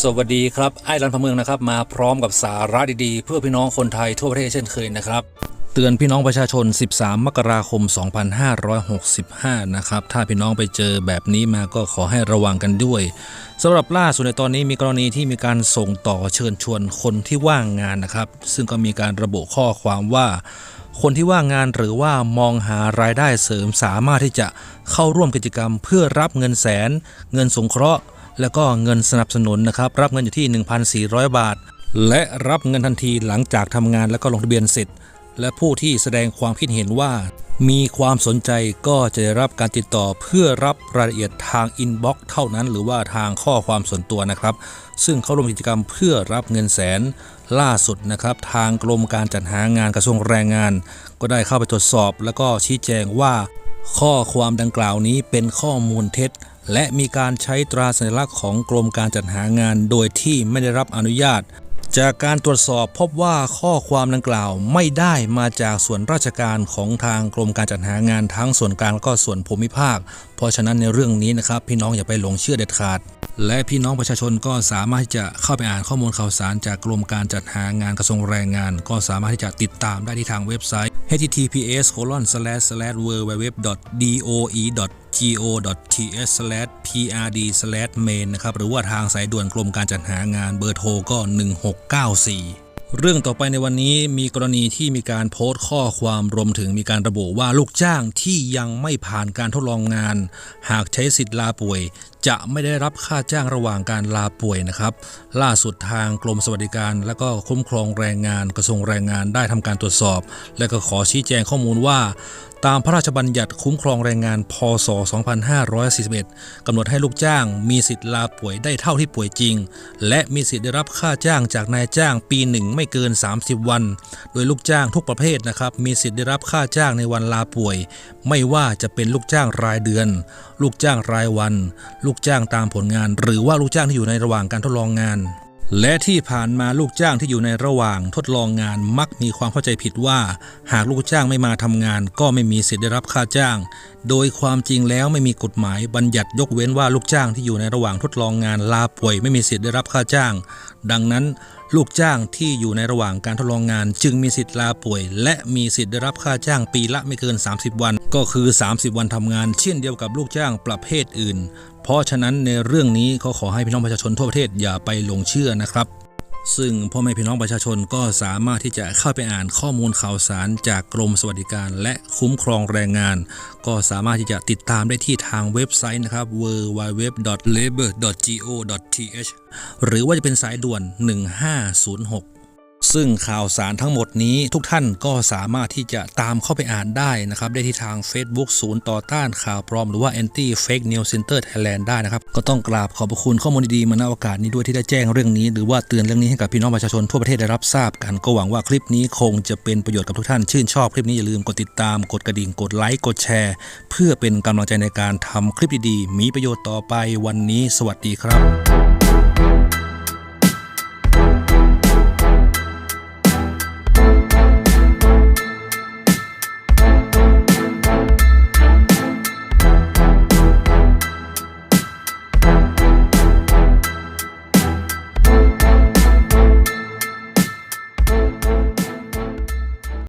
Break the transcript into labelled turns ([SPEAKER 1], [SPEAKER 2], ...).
[SPEAKER 1] สวัสดีครับไอ้รันพเมืองนะครับมาพร้อมกับสาระดีๆ เพื่อพี่น้องคนไทยทั่วประเทศเช่นเคยนะครับ เตือนพี่น้องประชาชน 13 มกราคม 2565 นะครับถ้าพี่น้องไปเจอแบบนี้มาก็ขอให้ระวังกันด้วยสำหรับล่าสุดในตอนนี้มีกรณีที่มีการส่งต่อเชิญชวนคนที่ว่างงานนะครับ ซึ่งก็มีการระบุข้อความว่า คนที่ว่างงานหรือว่ามองหารายได้เสริมสามารถที่จะเข้าร่วมกิจกรรม เพื่อรับเงินแสน เงินสงเคราะห์ แล้วก็เงินสนับสนุนนะครับ รับเงินอยู่ที่ 1,400 บาท และรับเงินทันทีหลังจากทำงานแล้วก็ลงทะเบียนเสร็จ และผู้ที่แสดงความคิดเห็นว่า มีความสนใจก็จะได้รับการติดต่อเพื่อรับรายละเอียดทางอินบ็อกซ์เท่านั้น หรือว่าทางข้อความส่วนตัวนะครับ ซึ่งเข้าร่วมกิจกรรมเพื่อรับเงินแสนล่าสุดนะครับ ทางกรมการจัดหางานกระทรวงแรงงาน ก็ได้เข้าไปตรวจสอบ แล้วก็ชี้แจงว่า ข้อความดังกล่าวนี้เป็นข้อมูลเท็จ และมีการใช้ตราสัญลักษณ์ของกรมการจัดหางานโดยที่ไม่ได้รับอนุญาต จากการตรวจสอบพบว่าข้อความดังกล่าวไม่ได้มาจากส่วนราชการของทางกรมการจัดหางานทั้งส่วนกลางและก็ส่วนภูมิภาค เพราะฉะนั้นในเรื่องนี้นะครับ พี่น้องอย่าไปหลงเชื่อเด็ดขาด และพี่น้องประชาชนก็สามารถที่จะเข้าไปอ่านข้อมูลข่าวสารจากกรมการจัดหางานกระทรวงแรงงาน ก็สามารถที่จะติดตามได้ที่ทางเว็บไซต์ https www.doe.go.th/prd/main นะครับ หรือว่าทางสายด่วนกรมการจัดหางานเบอร์โทรก็ 1694 เรื่องต่อไปในวันนี้มีกรณีที่มีการโพสต์ข้อความรวมถึงมีการระบุว่าลูกจ้างที่ยังไม่ผ่านการทดลองงาน หากใช้สิทธิ์ลาป่วย จะไม่ได้รับค่าจ้างระหว่างการลาป่วยนะครับ ล่าสุดทางกรมสวัสดิการ และก็คุ้มครองแรงงานกระทรวงแรงงานได้ทำการตรวจสอบ และก็ขอชี้แจงข้อมูลว่าตามพระราชบัญญัติคุ้มครองแรงงาน พศ 2541 กำหนดให้ลูกจ้าง มีสิทธิ์ลาป่วยได้เท่าที่ป่วยจริง และมีสิทธิ์ได้รับค่าจ้างจากนายจ้างปีหนึ่งไม่ไม่เกิน 30 วัน โดยลูกจ้างทุกประเภทนะครับมีสิทธิ์ได้รับค่าจ้างในวันลาป่วย ไม่ว่าจะเป็นลูกจ้างรายเดือน ลูกจ้างรายวัน ลูกจ้างตามผลงาน หรือว่าลูกจ้างที่อยู่ในระหว่างการทดลองงาน และที่ผ่านมาลูกจ้างที่อยู่ในระหว่างทดลองงานมักมีความเข้าใจผิดว่า หากลูกจ้างไม่มาทำงาน ก็ไม่มีสิทธิ์ได้รับค่าจ้าง โดยความจริงแล้วไม่มีกฎหมายบัญญัติยกเว้นว่าลูกจ้างที่อยู่ในระหว่างทดลองงานลาป่วยไม่มีสิทธิ์ได้รับค่าจ้าง ดังนั้น ลูกจ้างที่อยู่ในระหว่างการทดลองงาน จึงมีสิทธิ์ลาป่วย และมีสิทธิ์ได้รับค่าจ้างปีละไม่เกิน 30 วัน ก็คือ 30 วันทำงานเช่นเดียวกับลูกจ้างประเภทอื่น เพราะฉะนั้นในเรื่องนี้เขาขอให้พี่น้องประชาชนทั่วประเทศอย่าไปหลงเชื่อนะครับ ซึ่งพ่อแม่พี่น้องประชาชนก็สามารถที่จะเข้าไปอ่านข้อมูลข่าวสารจากกรมสวัสดิการ และคุ้มครองแรงงาน ก็สามารถที่จะติดตามได้ที่ทางเว็บไซต์นะครับ www.labor.go.th หรือว่าจะเป็นสายด่วน 1506 ซึ่งข่าวสารทั้งหมดนี้ทุกท่านก็สามารถที่จะตามเข้าไปอ่านได้นะครับ ได้ที่ทาง Facebook ศูนย์ต่อต้านข่าวปลอมหรือว่า Anti Fake News Center Thailand ได้นะครับ ก็ต้องกราบขอบพระคุณข้อมูลดีๆมาณโอกาสนี้ด้วยที่ได้แจ้งเรื่องนี้ หรือว่าเตือนเรื่องนี้ให้กับพี่น้องประชาชนทั่วประเทศได้รับทราบกัน ก็หวังว่าคลิปนี้คงจะเป็นประโยชน์กับทุกท่าน ชื่นชอบคลิปนี้อย่าลืมกดติดตาม กดกระดิ่ง กดไลค์ กดแชร์ เพื่อเป็นกำลังใจในการทำคลิปดีๆ มีประโยชน์ต่อไปวันนี้ สวัสดีครับ